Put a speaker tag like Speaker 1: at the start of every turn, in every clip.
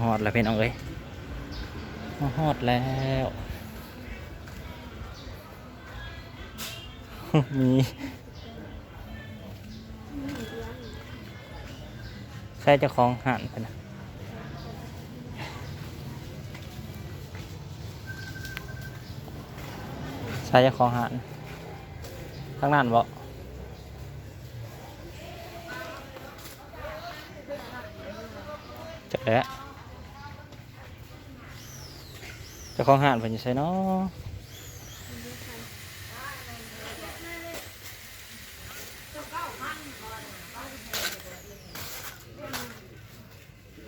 Speaker 1: ฮอดแล้วพี่น้องเอ้ยฮอดแล้วมีใช่เจ้าของห่านไปนะใช่เจ้าของห่านข้างนั้นบ่จักแล้ว เจ้าของห่านเป็นยังไงเนาะ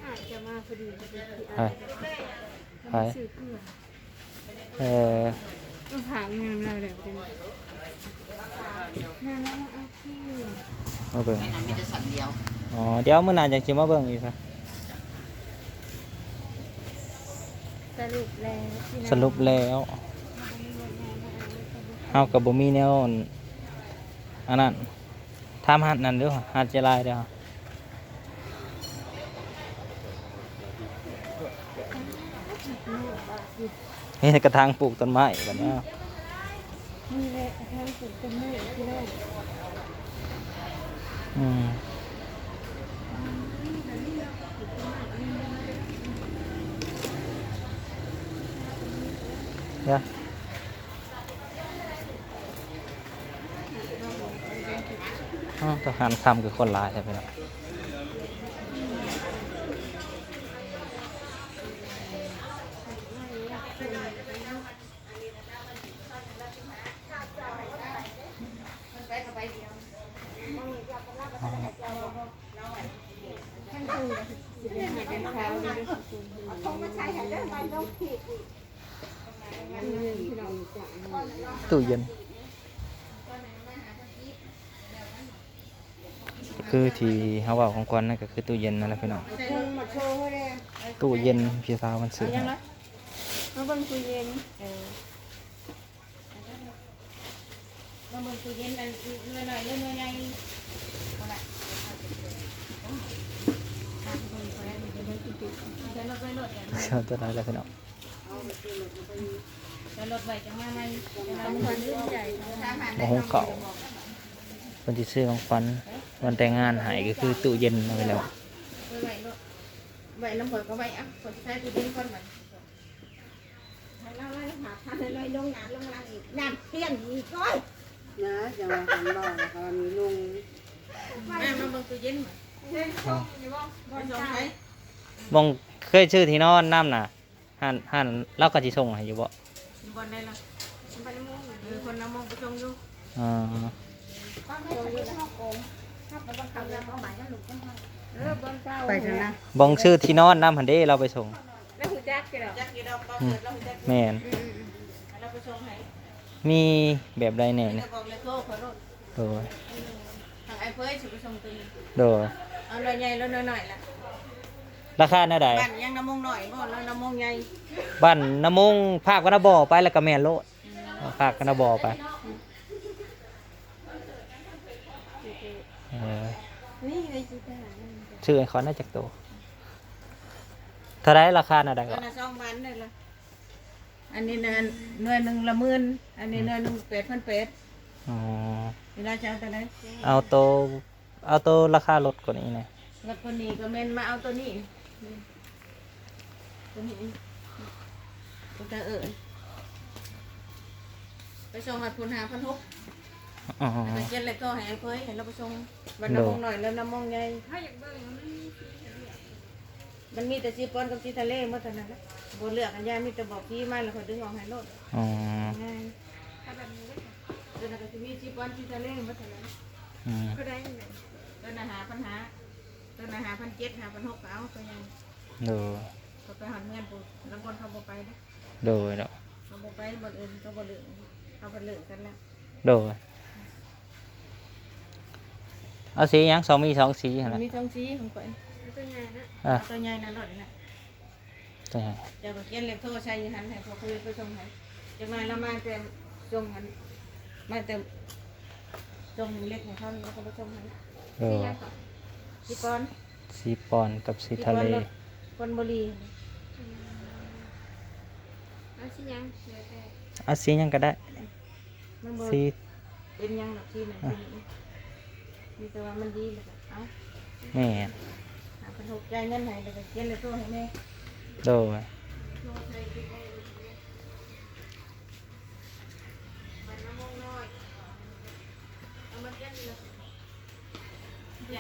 Speaker 2: อาจจะมาพอดีจะเป็นที่
Speaker 1: ไป
Speaker 2: อา
Speaker 1: ไป
Speaker 2: ซื้อเกลือ
Speaker 1: เออ
Speaker 2: ต้องถามงานเราเดี๋ยวเป็นงานแล้วเอาที่
Speaker 1: มาเบิ่ง
Speaker 3: ไม่นานมีแต่สัตว์เดียว
Speaker 1: อ๋อเดี๋ยวมื้อหน้าจะสิมาเบิ่งอีกครับ
Speaker 2: สรุปแล้วที่
Speaker 1: สรุปแล้วเฮากับบ่มีแนวอั่นอันนั้นถามหัดนั่นเด้อหัดเจรายเด้อเฮ้ยกระถางปลูกต้นไม้บัดนี้
Speaker 2: มีแหละทางสุดเป็นมือที่แรก
Speaker 1: อืม เดี๋ยอ้าวทหารคำคือคนร้ายใช่ไหมล่ะ
Speaker 2: ท่านคือสิเป็นหาเป็นเช้าดีด้วยสุดๆเขามาใช้ให้ได้ใบต้องผิดอีกที่เราจะ
Speaker 1: ตู้เย็นคือที่เฮาเว้าของกวนนั่นก็คือตู้เย็นนั่นแหละพี่น้อง
Speaker 2: คงมาโชว์ให้เลย
Speaker 1: ตู้เย็นพี่สาวมันซื้อให้
Speaker 2: มาเบิ่งคุยเย็นเออ
Speaker 3: มาเมืองตู้เย็นอันหน่อยหน่อยเรื่องใหญ่เอาละจะลดไปลดอย่าง
Speaker 1: เชื่อตัวนั้นแหละพี่น้อง
Speaker 3: จะลดไปจะมาไหมจะ
Speaker 2: ต้
Speaker 3: มา
Speaker 2: อง
Speaker 3: ไหม
Speaker 2: คนรุ่นใหญ่
Speaker 1: โมโหเก่าคนที่ซื้อของฟันวันแต่งงานหายก็คือตู้เย็นเอาไปแล้ว
Speaker 3: ไหวลดไหวน้ำผลก็ไหวอะผลใช้ตู้เย็นคนไหว
Speaker 2: เราไล่หาพันเลยลงน้ำลงล่างอีกน้ำเปลี่ยนอีกก้อย
Speaker 4: นะจังหวะหันบอกนะคะมีลุง
Speaker 3: มามาเมืองตู้เย็นมาส่งใช้
Speaker 1: มองเคยชื่อที่นอนน้ำน่ะหันหันเล่าก็จิส่งให้อยู่บ่
Speaker 3: บนได้ละเออคนน้ำมองไปชงอยู่
Speaker 1: อ่า
Speaker 2: เออบนเก้า
Speaker 4: ไปเถอะนะ
Speaker 1: บองชื่อที่นอนน้ำหันเด้เราไปส่ง
Speaker 2: แล้วหูจักกันหรอ
Speaker 3: จักกี่ดอกก็เกิดเราจัก
Speaker 1: แม่น
Speaker 3: เราไปชงให้
Speaker 1: มีแบบใดแน่
Speaker 3: แล้
Speaker 1: เนี่
Speaker 3: วยบอกเลยโทษขอโทษ
Speaker 1: โดย
Speaker 3: ทางไอ้เพื่อนจะไปชงตัวนี้
Speaker 1: โดย
Speaker 3: เอาหน่อยใหญ่แล้วหน่อยหน่อยละ
Speaker 1: ราคาเท่าใด
Speaker 3: บ้านยังน้ำมงหน่อยบ่แล้วน้ำมงใหญ่
Speaker 1: บ้านน้ำมงภาควันบ่อไปแล้วก็แม่นโลดภาคกันบ่อไปเออ
Speaker 2: นี่ไงสิทหาร
Speaker 1: ชื่อไอ้คอนน่าจะโตเท่าไรราคาเท่าใด
Speaker 3: ก็
Speaker 1: ก็
Speaker 3: น่ะสองพันเลยละอันนี้เนินเนินหนึ่งละหมื่นอันนี้เนินหนึ่งแปดพันแปด
Speaker 1: อ๋อ
Speaker 3: เวลาจะเอาตัวไหน
Speaker 1: เอาโตเอาโตราคาลดกว่านี้หนะ
Speaker 3: แล้วคนนี้ก็เมนมาเอาตัวนี้ ตัวนี้ตัวตาเอิญไปส่งหัดพุนหาพันหก
Speaker 1: อ๋อ
Speaker 3: ไปเจ็ดเลยก็ให้ไอ้เพื่อนให้เราไปส่งวันน้ำมงหน่อยแล้วน้ำมงใหญ่
Speaker 2: ถ้าอยากเบิ่งมัน
Speaker 3: มันมีแต่ซีปอนกับซีทะเลเมื่อเท่านั้นแหละบนเลือกอันยามีแต่บอกพี่มาแล้วคอยดึงออกให้รถ
Speaker 1: อ๋อ
Speaker 3: ง่าย
Speaker 2: ถ้าแบบนี้ได้
Speaker 3: ตัวนั้นก็จะมีซีปอนซีทะเลเมื่อเท่านั้น
Speaker 1: อืม
Speaker 2: ก็ได้เลย
Speaker 3: ตัวนั้นหาปัญหา ตัวนั้นหาพันเจ็ดหาพันหกก็เอาตัวยัง
Speaker 1: โดย
Speaker 3: ก็ไปหอนเงินปุ๊บแล้วคนเขาบอกไปนะ
Speaker 1: โดยเนาะ
Speaker 3: เขาบอกไปบนอื่นเขาบอกเลือกเขาบอกเลือกกันแล้ว
Speaker 1: โดยเอาสีหยังสองมีสองสีหั่นนะ
Speaker 3: มีท้องซีของก่อน
Speaker 2: เป็นไงนะ
Speaker 1: อะ
Speaker 3: ตัวใหญ่นั่นรถนะ
Speaker 1: ตัวไหน
Speaker 3: เดี๋ยวก็เขียนเล็บโทรใช้ยันให้พอคุยไปส่งให้จะมาแล้วมาแต่ส่งมันมาแต่ส่งเล็กของเขาแล้วก็ไปส่งให้
Speaker 1: โดย
Speaker 3: ซีปอน
Speaker 1: สีปอนกับสีทะเล
Speaker 3: ซีปอนรถคนบุรี
Speaker 2: เอาสิยังเดี๋ยวแต่
Speaker 1: เอาสีหยังก็ได้
Speaker 3: มันบ่
Speaker 1: สี
Speaker 3: เป็นหยังดอกที่ไหนที่นี่มีแต่ว่ามันดีเลยก็เอา
Speaker 1: แม่น
Speaker 3: หาคนถูกใจายเงินให้เลยก็เขียนเลยตัวให้แม่
Speaker 1: โดย
Speaker 3: เขียนแล้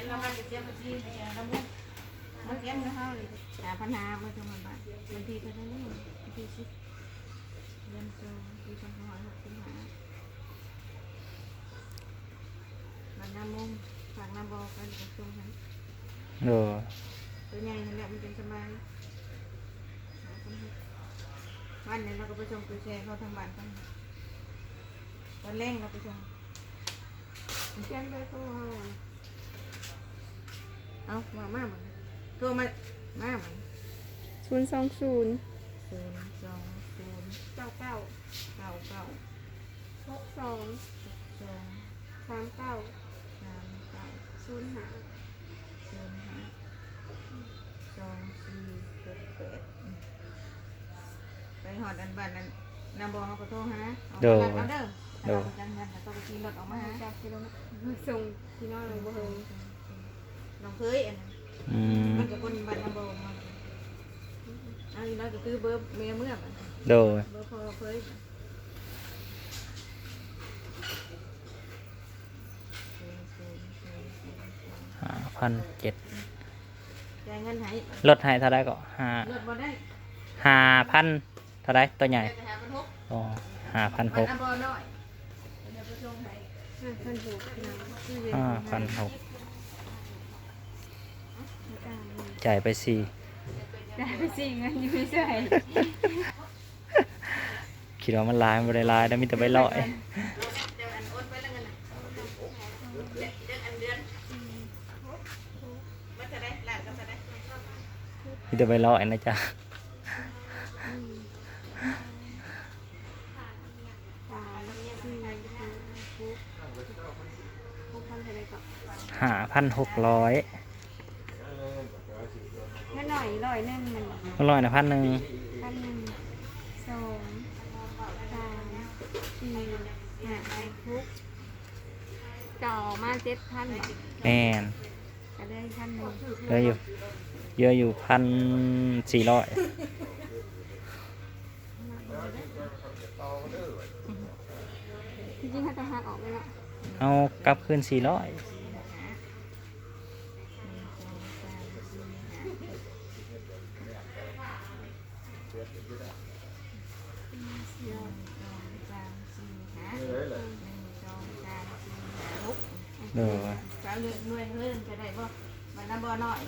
Speaker 3: วมันจะเขียนบัญชีให้แล้วมันมันเขียนให้เฮาเลยหาปัญหามาจังหวัดบ้านบัญชีเท่านั้นเองบัญชีสิบเรียนโซปีสองพันหกสิบห้าบัตรน้ำมงฝากน้ำบอกกันกับตรงนั้น
Speaker 1: โดย
Speaker 3: ตัวใหญ่นั่นแหละมันเป็นสบายหาคนให้วันนี้เราก็ไปส่งตัวแชร์เขาทางบ้านกันตอนแรกเราไปส่ง
Speaker 2: เขียนไปก็ว่า
Speaker 3: เอามามาบังตัวมามาบัง
Speaker 2: ศูนย์สองศูนย์
Speaker 3: ศูนย์สองศูนย์
Speaker 2: เก้าเก้า
Speaker 3: เก้าเก้า
Speaker 2: หกสอง
Speaker 3: สอง
Speaker 2: สามเก้า
Speaker 3: สามเก้า
Speaker 2: ศูนย์ห้า
Speaker 3: ศูนย์ห้าสองสี่หกแปดอืมไปหอดอันบ้านนั้นนำบอกเขาก็โทรหาเอาไปรับเอาเด้อถ้าเราจังงันแต่ต้องไปขี่รถออกมาหา
Speaker 2: จากที่เราส่งพี่น้องเราบ่เฮง
Speaker 3: น้องเคยอันนั้น
Speaker 1: อืม
Speaker 3: มันกับคนบ้านนำบอกมาอันนี้เราก็คือเบอร์เมียเมื่อมัน
Speaker 1: โดย
Speaker 3: เบอร์พอเคยศูนย์ศูนย์ศูนย์ศูนย์สอง
Speaker 1: ห้าพันเจ็ด
Speaker 3: จ่ายเงินให้
Speaker 1: ลดให้เท่าไรก็ห้า
Speaker 3: ลดบ่ได้
Speaker 1: ห้าพันเท่าไรตัวใหญ่
Speaker 3: จะหาพันหก
Speaker 1: อ๋อห้าพันห
Speaker 3: มัน
Speaker 1: ก
Speaker 3: อันบ่น้อยเดี๋ยวไปส่งให้
Speaker 2: ห้าพันหกพี่น้องที่เรียน
Speaker 1: ห้าพันหก
Speaker 2: ไม่ได้
Speaker 1: จ่ายไปสี่
Speaker 2: ได้ไปสิเงินอยู่เฉย
Speaker 1: คิดว่ามันหลายมันบ่ได้หลายแล้วมีแต่ใบลอย
Speaker 3: เดี๋ยวอันโอนไปแล้วเงินน่ะเดือนเดือนอันเดือนมันจะได้หลานก็จะได้
Speaker 1: มีแต่ใบลอยนะจ๊ะ
Speaker 2: สามสี่ห้าหกหกพันเท่าไหรก็
Speaker 1: ห้าพันหกร้อย
Speaker 2: เงินหน่ อยร้อยหนึงมัน
Speaker 1: มันลอยนะพันหนึ่ง
Speaker 2: พันหนึ่งสองสามสี่ห้าหกจ่อมาเจ็ดพัน
Speaker 1: แม่น
Speaker 2: ก็ได้พันหนึ่ง
Speaker 1: เหลืออยู่ เยอะอยู่พันสี่ร้อย
Speaker 2: จริงๆถ้าจะหักออกไปละ
Speaker 1: เอากลับคืนสี่ร้อย เด้อ
Speaker 3: สามหน่วยเฮ้ยจะได้บ่มันน้ำบ่น้อย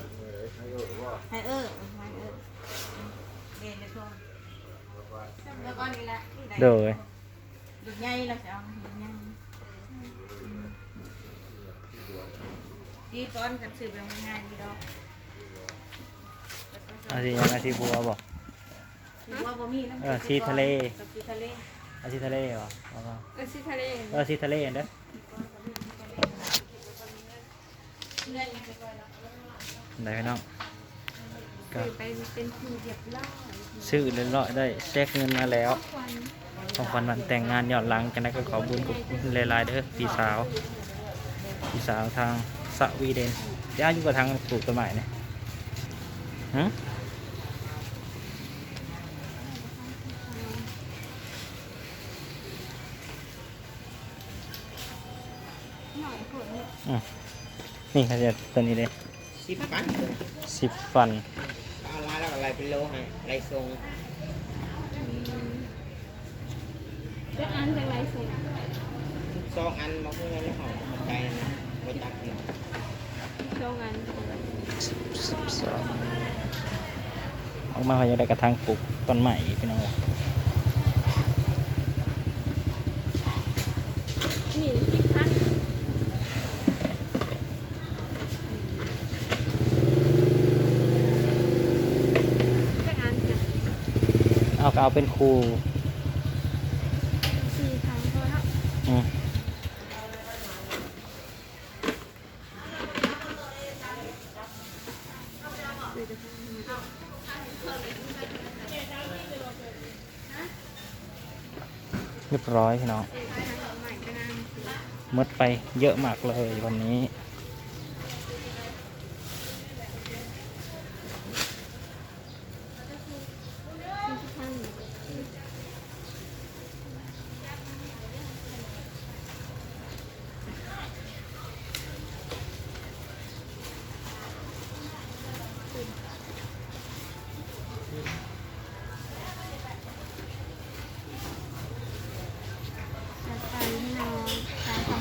Speaker 3: ให้เออให้เออเด่นเลยทว ถือว่าบ่มีนะ
Speaker 1: เออที่ทะเล
Speaker 3: กับที่ทะเล
Speaker 1: อาชีทะเลบ่เอาบ่
Speaker 2: เออสิทะเล
Speaker 1: เอออาชีทะเลเด้อ
Speaker 3: เงื่อนยังไปก่อนแล้ว
Speaker 1: ได้พี่น้องก็
Speaker 2: คือไปเป็นผู้เรียบร้อย
Speaker 1: ซื้อเรียบร้อยได้แทรกเงินมาแล้ว
Speaker 2: วัน
Speaker 1: ของขวัญวันแต่งงานย้อนหลังกันนะก็ขอบุญกับคุณหลายๆเด้อพี่สาวพี่สาวทางสวีเดนย่าอยู่กับทางปลูกต้นไม้เนี่ยฮะ
Speaker 2: น่อยคน
Speaker 1: นี่เขาจะตัวนี้เลย
Speaker 5: สิบปัน
Speaker 1: สิบฟัน
Speaker 5: เอามาแล้วอะไรเป็นโลให้ไรทรง
Speaker 2: จะอ่านจากไรสิ
Speaker 5: ซองอันมาเพื่อนแล้วเขาเอาใจนะไปตักเนาะ
Speaker 2: โชว์งาน
Speaker 1: สิบสิบสองออกมาเขาจะได้กระทางปลูกต้นใหม่พี่น้อง เอาเป็นครู
Speaker 2: สี่รั้งพอแล้ว
Speaker 1: อืมเรียบร้อยพี่น้อง
Speaker 2: ม
Speaker 1: ดไปเยอะมากเลยวันนี้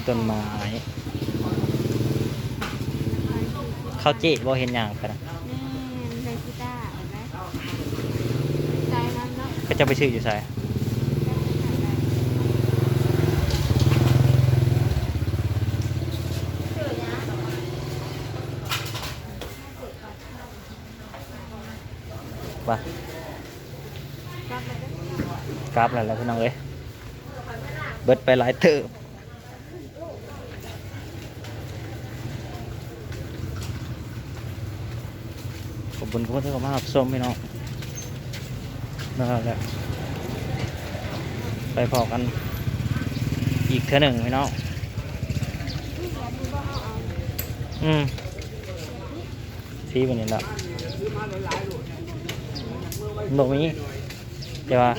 Speaker 2: ตามคำขอ
Speaker 1: ต้นไม้ข้าวเจ๊บ่เห็นอย่างกันนะ
Speaker 2: แม่ในกีตาร์เห็นไหมใจนั้นเนาะ
Speaker 1: ก็จะไปซื้ออยู่ใส่ว่ากราฟแล้วแหละพี่น้องเอ้ยเบิดไปหลายเติบขอบ คุณทุกคนที่เข้ามารับชมพี่น้องนั่นแหละไปพอกันอีกเท่าหนึ่งพี่น้องอืมซีวันนี้ละบอกมีเดี๋ยวว่า